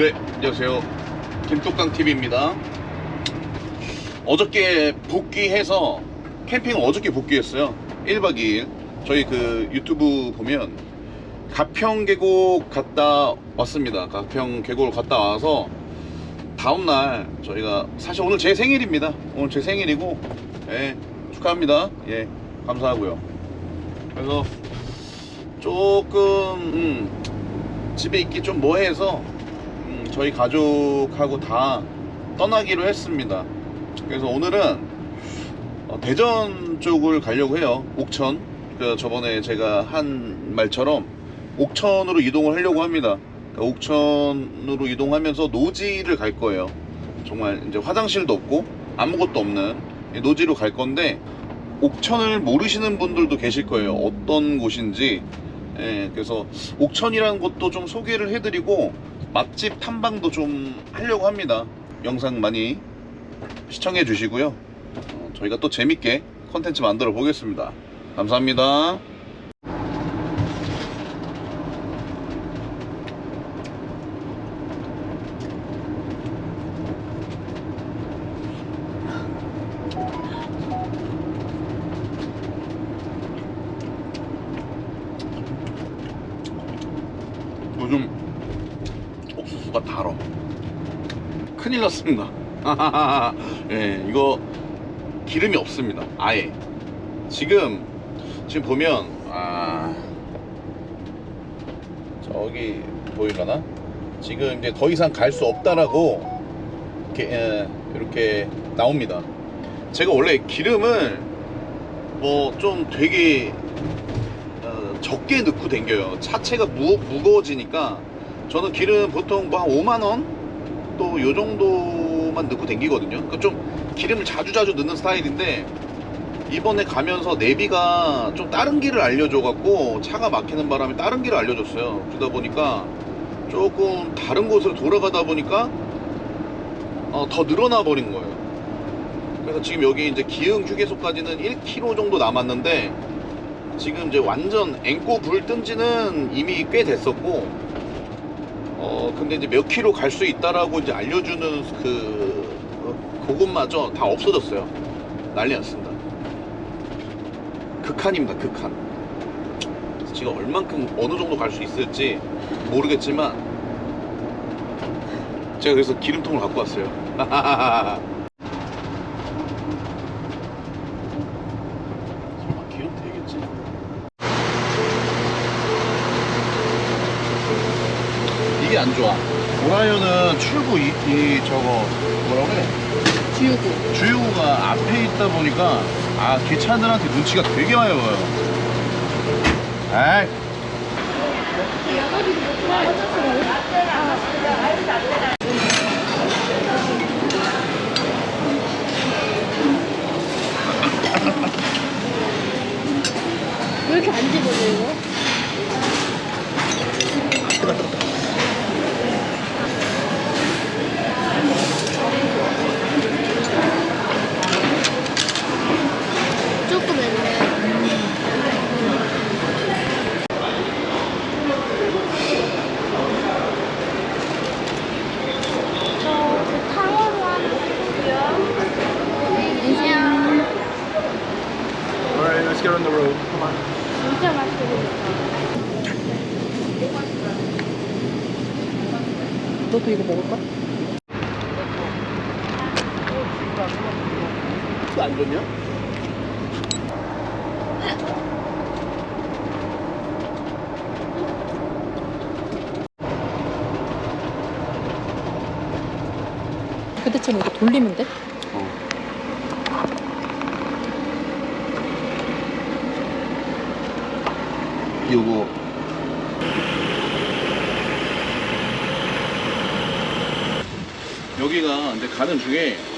네, 안녕하세요. 김뚝강 TV입니다. 어저께 복귀해서 캠핑을 어저께 복귀했어요. 1박 2일. 저희 그 유튜브 보면 가평 계곡 갔다 왔습니다. 가평 계곡을 갔다 와서 다음날 저희가 사실 오늘 제 생일입니다. 오늘 제 생일이고 예, 축하합니다. 예, 감사하고요. 그래서 조금 음, 집에 있기 좀 뭐해서 음, 저희 가족하고 다 떠나기로 했습니다. 그래서 오늘은 어, 대전 쪽을 가려고 해요. 옥천. 그 저번에 제가 한 말처럼 옥천으로 이동을 하려고 합니다. 그러니까 옥천으로 이동하면서 노지를 갈 거예요. 정말 이제 화장실도 없고 아무것도 없는 이 노지로 갈 건데 옥천을 모르시는 분들도 계실 거예요. 어떤 곳인지. 예, 그래서 옥천이라는 곳도 좀 소개를 해드리고 맛집 탐방도 좀 하려고 합니다. 영상 많이 시청해 주시고요. 어, 저희가 또 재밌게 컨텐츠 만들어 보겠습니다. 감사합니다. 요즘 옥 수수가 달어. 큰일 났습니다. 예, 이거 기름이 없습니다. 아예. 지금 지금 보면 아 저기 보이려나? 지금 이제 더 이상 갈 수 없다라고 이렇게 예, 이렇게 나옵니다. 제가 원래 기름을 뭐 좀 되게 어, 적게 넣고 댕겨요. 차체가 무, 무거워지니까 저는 기름 보통 뭐 한 5만 원 또 요 정도만 넣고 댕기거든요. 그러니까 좀 기름을 자주 자주 넣는 스타일인데 이번에 가면서 내비가 좀 다른 길을 알려줘 갖고 차가 막히는 바람에 다른 길을 알려줬어요. 그러다 보니까 조금 다른 곳으로 돌아가다 보니까 어, 더 늘어나 버린 거예요. 그래서 지금 여기 이제 기흥 휴게소까지는 1km 정도 남았는데 지금 이제 완전 앵꼬 불 뜬지는 이미 꽤 됐었고 어 근데 이제 몇 킬로 갈 수 있다라고 이제 알려주는 그 어, 그것마저 다 없어졌어요. 난리 났습니다. 극한입니다. 극한. 제가 얼만큼 어느 정도 갈 수 있을지 모르겠지만 제가 그래서 기름통을 갖고 왔어요. 설마 기름 되겠지? 이게 안 좋아. 오라이오는 출구 이, 이 저거 뭐라 그래? 지우고 주유구가 앞에 있다 보니까 아 기차들한테 눈치가 되게 많이 보여요. 에이. 왜 이렇게 안 집어져 이거? 조금 맵네 저그 탕후루 한번 안녕 Alright, let's get on the road. Come on. 진짜 맛있게 생겼다 너도 이거 먹을까? 안 좋냐? 그때처럼 이거 돌리면 돼? 요거 여기가 근데 가는 중에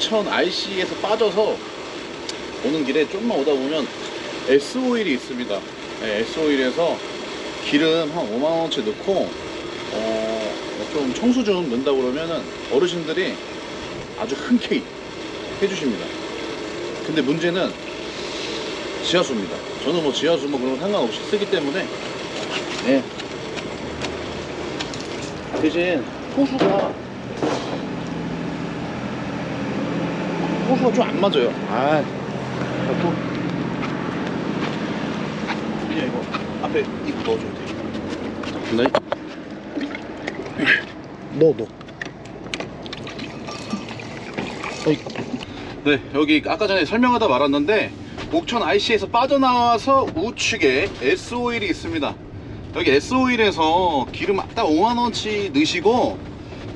2000 RC에서 빠져서 오는 길에 좀만 오다 보면 S 오일이 있습니다. 네, S 오일에서 기름 한 5만 원치 넣고 어, 좀 청소 좀 넣는다 그러면은 어르신들이 아주 흔쾌히 해주십니다. 근데 문제는 지하수입니다. 저는 뭐 지하수 뭐 그런 거 상관없이 쓰기 때문에 네. 대신 호수가 호수가 좀 안 맞아요. 아, 또 그냥 이거 앞에 이거 넣어줘야 돼. 네. 넣어 넣어. 네, 여기 아까 전에 설명하다 말았는데 옥천 IC에서 빠져나와서 우측에 S-오일이 있습니다. 여기 S-오일에서 기름 딱 5만원치 넣으시고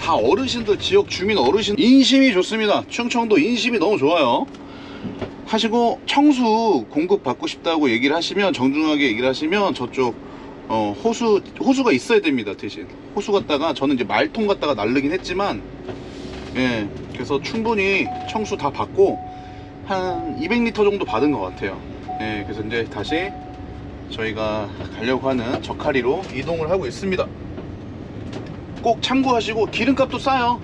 다 어르신들 지역 주민 어르신 인심이 좋습니다. 충청도 인심이 너무 좋아요. 하시고 청수 공급 받고 싶다고 얘기를 하시면 정중하게 얘기를 하시면 저쪽 어, 호수 호수가 있어야 됩니다 대신 호수 갔다가 저는 이제 말통 갔다가 날르긴 했지만 예 그래서 충분히 청수 다 받고 한 200리터 정도 받은 것 같아요 예 그래서 이제 다시 저희가 가려고 하는 저카리로 이동을 하고 있습니다 꼭 참고하시고 기름값도 싸요.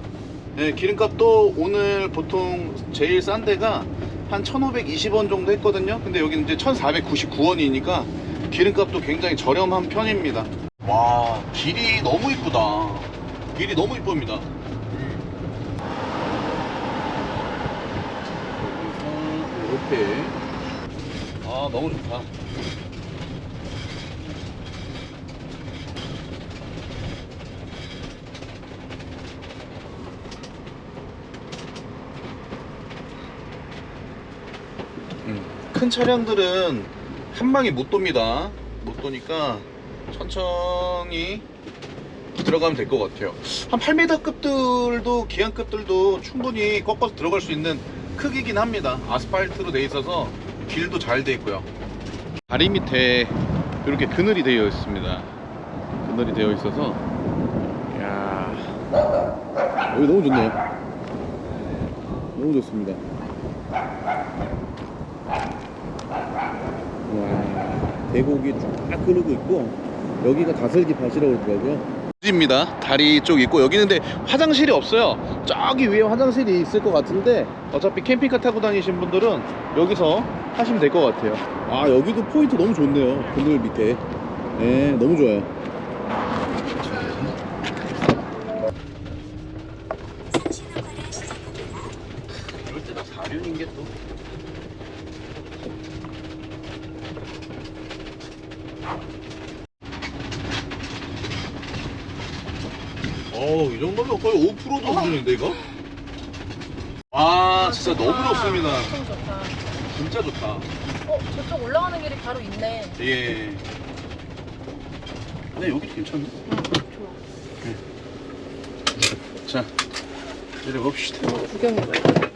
예 기름값도 오늘 보통 제일 싼 데가 한 1520원 정도 했거든요. 근데 여기는 이제 1499원이니까 기름값도 굉장히 저렴한 편입니다. 와 길이 너무 이쁘다. 길이 너무 이쁩니다. 이렇게. 아 너무 좋다 큰 차량들은 한 방에 못 돕니다. 못 도니까 천천히 들어가면 될 것 같아요. 한 8m급들도 기안급들도 충분히 꺾어서 들어갈 수 있는 크기긴 합니다. 아스팔트로 돼 있어서 길도 잘 돼 있고요. 다리 밑에 이렇게 그늘이 되어 있습니다. 그늘이 되어 있어서 야 여기 너무 좋네요. 너무 좋습니다. 와, 계곡이 쫙 흐르고 있고 여기가 다슬기 밭이라고 그러더라고요. 입니다. 다리 쪽 있고 여기는 근데 화장실이 없어요. 저기 위에 화장실이 있을 것 같은데 어차피 캠핑카 타고 다니신 분들은 여기서 하시면 될 것 같아요. 아 여기도 포인트 너무 좋네요. 그늘 밑에. 네, 너무 좋아요. 이럴 때다 사륜인 게 또. 정도면 거의 5% 정도인데 이거? 와 진짜 너무 좋습니다 엄청 좋다. 진짜 좋다 어, 저쪽 올라가는 길이 바로 있네. 예 근데 여기도 괜찮네 응, 좋아. 자 내려봅시다 구경해봐요.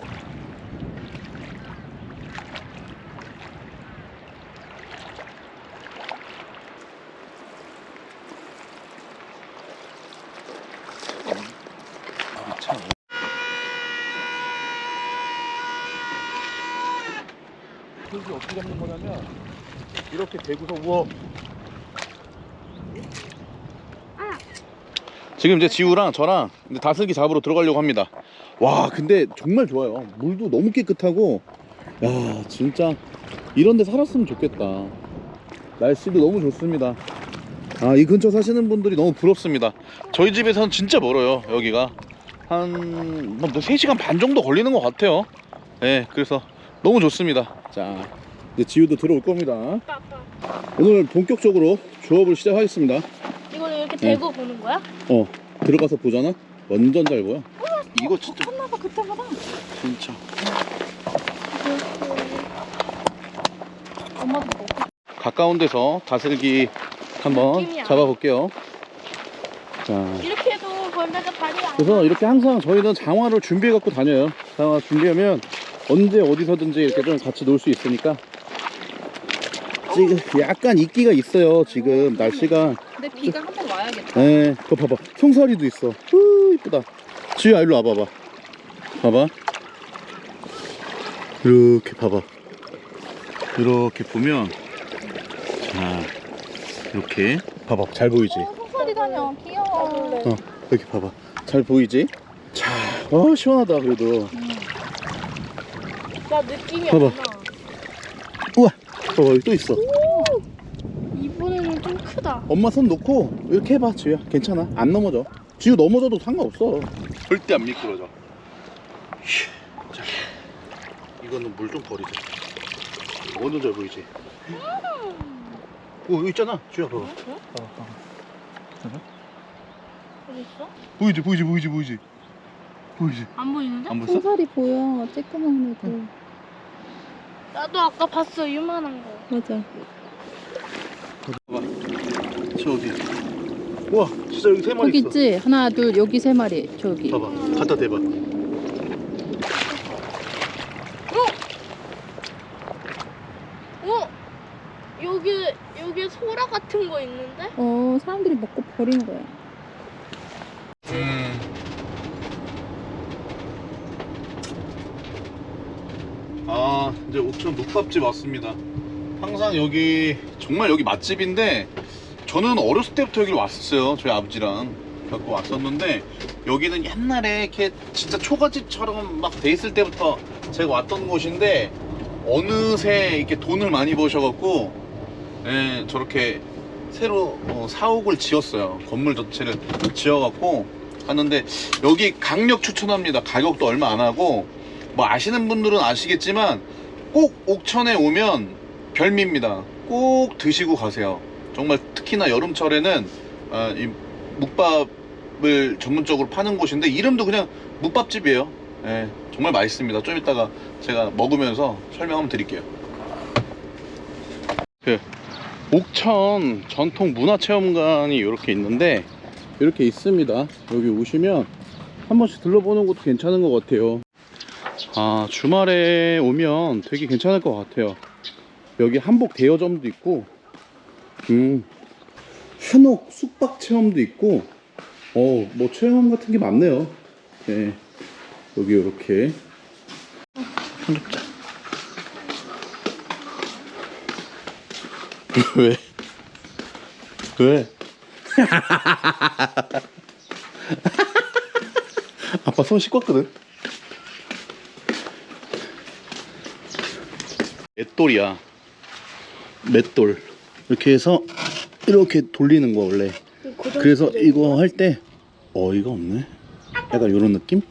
참. 어떻게 잡는 거냐면 이렇게 대고서 우와. 지금 이제 지우랑 저랑 이제 다슬기 잡으러 들어가려고 합니다. 와 근데 정말 좋아요. 물도 너무 깨끗하고. 야 진짜 이런 데 살았으면 좋겠다. 날씨도 너무 좋습니다. 아 이 근처 사시는 분들이 너무 부럽습니다. 저희 집에서는 진짜 멀어요 여기가. 한 뭐, 3시간 반 정도 걸리는 것 같아요. 네 그래서 너무 좋습니다. 자 이제 지우도 들어올 겁니다. 오늘 본격적으로 조업을 시작하겠습니다. 이걸 이렇게 네. 대고 보는 거야? 어 들어가서 보잖아? 완전 잘 보여. 이거 진짜 컸나봐 그때마다. 진짜. 엄마도 먹고. 가까운 데서 다슬기 한번 느낌이야. 잡아볼게요. 자. 이렇게 해도 벌레가 발이 안 그래서 이렇게 항상 저희는 장화를 준비해 갖고 다녀요. 장화 준비하면 언제 어디서든지 이렇게 좀 같이 놀 수 있으니까 지금 약간 이끼가 있어요 지금 날씨가. 근데 비가 한 번 와야겠다. 에 그거 봐봐. 송사리도 있어. 후 이쁘다. 지우야 일로 와봐봐. 봐봐. 이렇게 봐봐. 이렇게 보면 자 이렇게. 봐봐 잘 보이지? 소리 다녀. 귀여워. 어 이렇게 봐봐. 잘 보이지? 자 어, 시원하다 그래도. 나 느낌이 봐봐. 안 나. 우와 봐봐 여기 또 있어 이번에는 좀 크다 엄마 손 놓고 이렇게 해봐 지우야 괜찮아 안 넘어져 지금 넘어져도 상관없어. 절대 안 미끄러져. 휴, 자, 이거는 물 좀 버리자. 완전 잘 보이지? 오, 여기 있잖아. 주야, 봐봐. 봐봐, 봐봐. 어디 있어? 보이지, 보이지, 보이지, 보이지. 보이지? 안 보이는데? 안 보였어? 송사리 보여. 쬐끄만 애들. 나도 아까 봤어 유만한 거. 맞아. 봐봐. 저 어디? 우와, 진짜 여기 세 마리 거기 있어. 있지? 하나, 둘, 여기 세 마리. 저기. 봐봐, 갖다 대봐. 어? 여기 여기 소라 같은 거 있는데? 어, 사람들이 먹고 버리는 거야. 음. 아 이제 옥천 묵밥집 왔습니다 항상 여기 정말 여기 맛집인데 저는 어렸을 때부터 여기 왔었어요 저희 아버지랑 갖고 왔었는데 여기는 옛날에 이렇게 진짜 초가집처럼 막 돼 있을 때부터 제가 왔던 곳인데 어느새 이렇게 돈을 많이 버셔갖고 예, 저렇게 새로 어, 사옥을 지었어요. 건물 전체를 지어갖고 하는데 여기 강력 추천합니다. 가격도 얼마 안 하고 뭐 아시는 분들은 아시겠지만 꼭 옥천에 오면 별미입니다. 꼭 드시고 가세요. 정말 특히나 여름철에는 아, 이 묵밥을 전문적으로 파는 곳인데 이름도 그냥 묵밥집이에요. 예, 정말 맛있습니다. 좀 이따가 제가 먹으면서 설명 한번 드릴게요. 그 옥천 전통 문화체험관이 이렇게 있는데 이렇게 있습니다. 여기 오시면 한 번씩 들러보는 것도 괜찮은 것 같아요. 아 주말에 오면 되게 괜찮을 것 같아요. 여기 한복 대여점도 있고, 음 한옥 숙박 체험도 있고, 어뭐 체험 같은 게 많네요. 네 여기 이렇게 편집자. 왜? 왜? 아빠 손 씻었거든. 맷돌이야. 맷돌. 이렇게 해서 이렇게 돌리는 거 원래. 그래서 이거 할 때 어이가 없네. 약간 이런 느낌?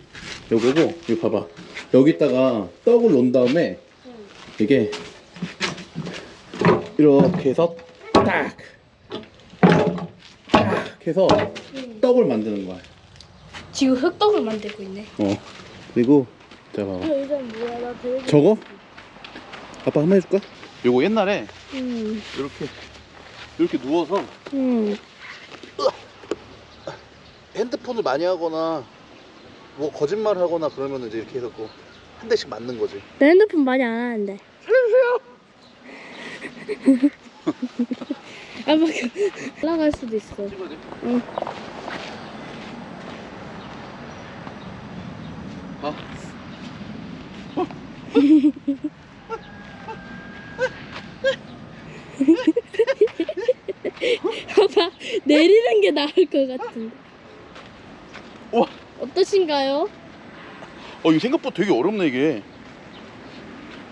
요거고 이거 봐봐. 여기다가 떡을 놓은 다음에 이게 이렇게 해서 딱, 딱 해서 떡을 만드는 거야. 지금 흑떡을 만들고 있네. 어. 그리고 자 봐봐. 되게. 저거? 아빠 한 번 해줄까? 요거 옛날에 음. 이렇게 이렇게 누워서 음. 핸드폰을 많이 하거나 뭐 거짓말 하거나 그러면 이제 이렇게 해서 또한 대씩 맞는 거지. 내 핸드폰 많이 안 하는데. 아빠 그 올라갈 수도 있어. 응. 아. 아빠 내리는 게 나을 것 같은데. 우와. 어떠신가요? 어 이거 생각보다 되게 어렵네 이게.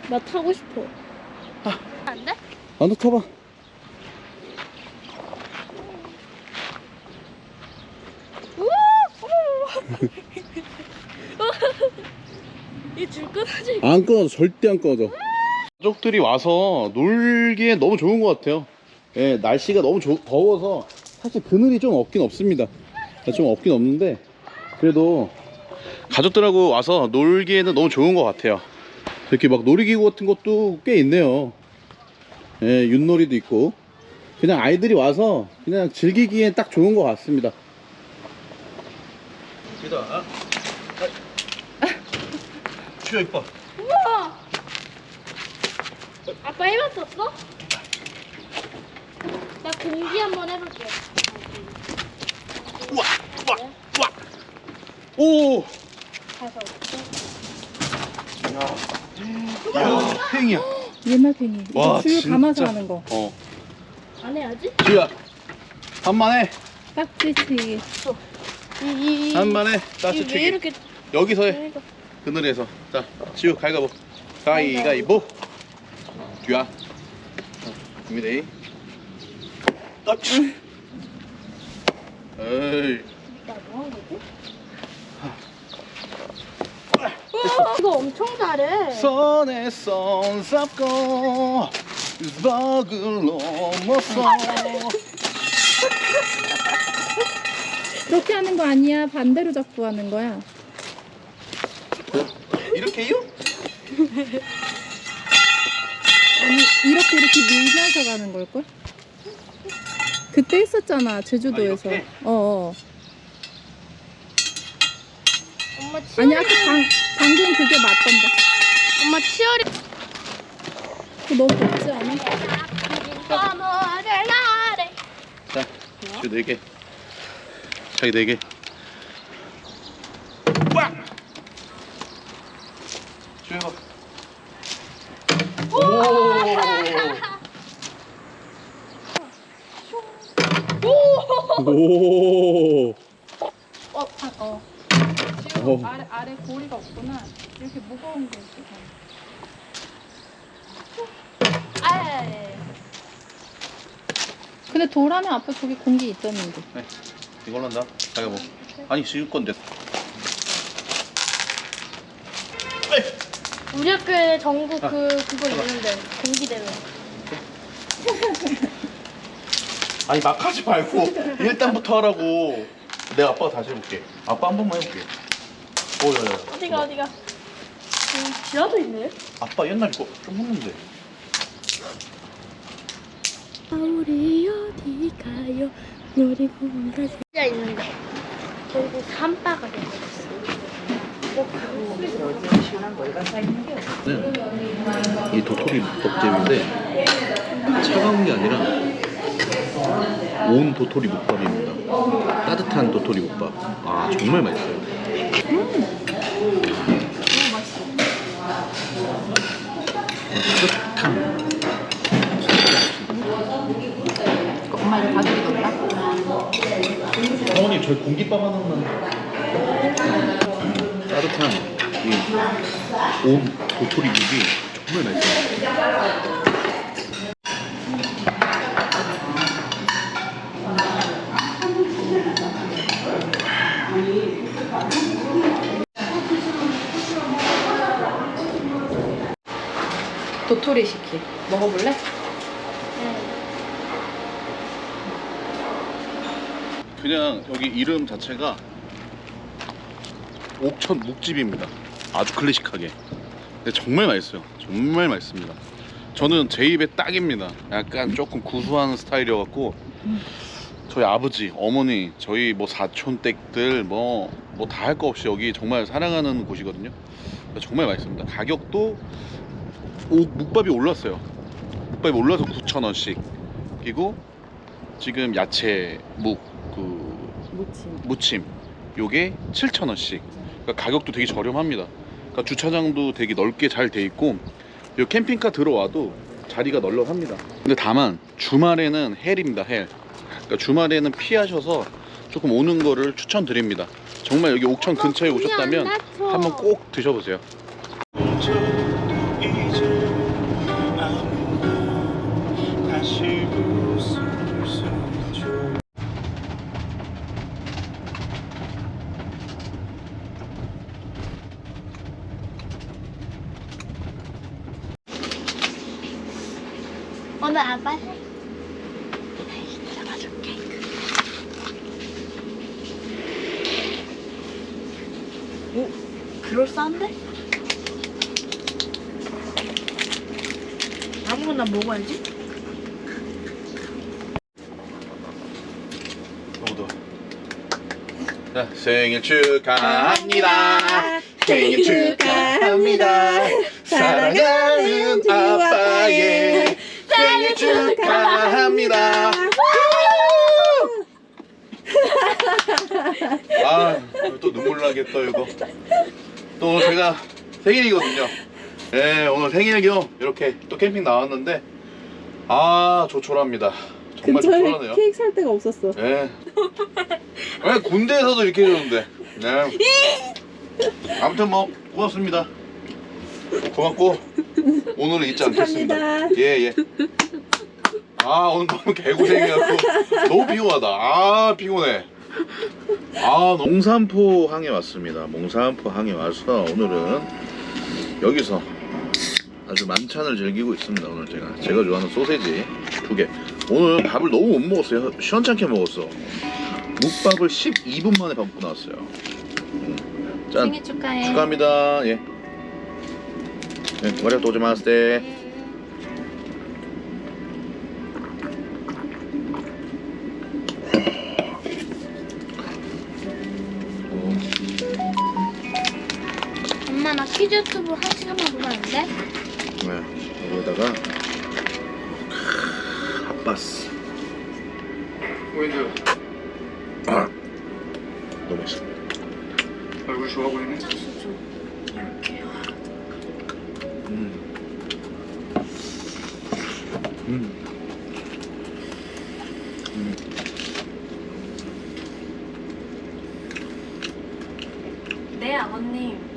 나 타고 싶어. 안 돼? 나도 타봐. 이줄 끊어지. 안 끊어져 절대 안 끊어져 가족들이 와서 놀기에 너무 좋은 것 같아요 예, 날씨가 너무 조- 더워서 사실 그늘이 좀 없긴 없습니다. 좀 없긴 없는데 그래도 가족들하고 와서 놀기에는 너무 좋은 것 같아요. 이렇게 막 놀이기구 같은 것도 꽤 있네요. 예, 윷놀이도 있고 그냥 아이들이 와서 그냥 즐기기에 딱 좋은 것 같습니다. 기다 쥐야 이뻐. 우와. 아빠 해봤었어? 나 공기 한번 해볼게. 우와 우와 우와 오 가서. 야, 팽이야. 옛날 팽이. 이거 와, 수유 감아서 진짜. 하는 거. 어. 안 해야지? 지우야. 한만해. 딱지치. 이, 이, 한만해. 이, 따스 왜 치기. 이렇게 여기서 해. 이거. 그늘에서. 자, 지우 가위가보. 가위가위보. 뒤야. 준비돼. 나 뭐 치. 에이. 어, 이거 엄청 잘해. 손에 손 잡고 벽을 넘어서 그렇게 하는 거 아니야. 반대로 잡고 하는 거야. 이렇게요? 아니, 이렇게 이렇게 밀면서 가는 걸걸? 그때 했었잖아 제주도에서. 아, 이렇게? 어, 어. 엄마 아니 치어리. 아까 방, 방금 그게 맞던데. 엄마 치어리. 그거 너무 덥지 않아? 너를 나래. 자, 주 4개 자기 4개 꽉! 주 해봐 오! 오! 어, 아, 어. 어. 지금 아래 아래 고리가 없구나. 이렇게 무거운 게 있어. 아, 근데 돌하면 앞에 거기 공기 있었는데. 네, 이걸로 한다 자기가 뭐 아니 지을 건데 우리 학교에 전국 아, 그 그거 있는데 공기 대회. 아니 막 하지 말고 일단부터 하라고 내가 아빠가 다시 해볼게 아빠 한 번만 해볼게 오야야 어디가 어디가? 음, 지하도 있네. 아빠 옛날 이거 좀 했는데 우리 어디 가요? 놀이공원 가자. 진짜 있는데. 결국 산바가 돼버렸어. 이 도토리 묵밥잼인데 차가운 게 아니라 온 도토리 묵밥입니다. 따뜻한 도토리 묵밥. 아 정말 맛있어요. 엄마 이거 가격이 높다. 어머니 저희 공깃밥 하나만 따뜻한 이온 도토리 묵이 정말 맛있어요 도토리 시키. 먹어볼래? 그냥 여기 이름 자체가 옥천 묵집입니다. 아주 클래식하게. 근데 정말 맛있어요. 정말 맛있습니다. 저는 제 입에 딱입니다. 약간 조금 구수한 스타일이어갖고 저희 아버지, 어머니, 저희 뭐 사촌댁들 뭐 뭐 다 할 거 없이 여기 정말 사랑하는 곳이거든요. 정말 맛있습니다. 가격도 오, 묵밥이 올랐어요. 묵밥이 올라서 9,000원씩. 그리고 지금 야채 묵그 무침. 무침. 요게 7,000원씩. 그러니까 가격도 되게 저렴합니다. 그러니까 주차장도 되게 넓게 잘 돼 있고 요 캠핑카 들어와도 자리가 널널합니다. 근데 다만 주말에는 헬입니다 헬. 그러니까 주말에는 피하셔서 조금 오는 거를 추천드립니다. 정말 여기 옥천 근처에 오셨다면 한번 꼭 드셔보세요 잡아줄게. 오, 그럴싸한데? 아무거나 먹어야지. 너무 더워 자 생일 축하합니다 생일 축하합니다 사랑하는 아빠의 축하합니다 아 또 눈물 나겠다 이거 또 제가 생일이거든요 네 오늘 생일 겸 이렇게 또 캠핑 나왔는데 아 조촐합니다 정말 조촐하네요 케이크 살 데가 없었어. 예. 왜 군대에서도 이렇게 해주는데. 네. 아무튼 뭐 고맙습니다. 고맙고 오늘은 잊지 않겠습니다. 예 예. 아 오늘 너무 개고생해갖고. 너무 피곤하다. 아 피곤해. 아 몽산포 항에 왔습니다. 몽산포 항에 와서 오늘은 여기서 아주 만찬을 즐기고 있습니다. 오늘 제가. 제가 좋아하는 소세지 두 개. 오늘 밥을 너무 못 먹었어요. 시원찮게 먹었어. 묵밥을 12분 만에 밥 먹고 나왔어요. 음. 짠. 생일 축하해. 축하합니다. 예. 네, 때 어, 키즈 유튜브 한 시간만 보면 안 돼? 네, 여기다가 핫바스 윈드 아, 너무 맛있어 얼굴 좋아 보이네. 음. 음. 네, 아버님.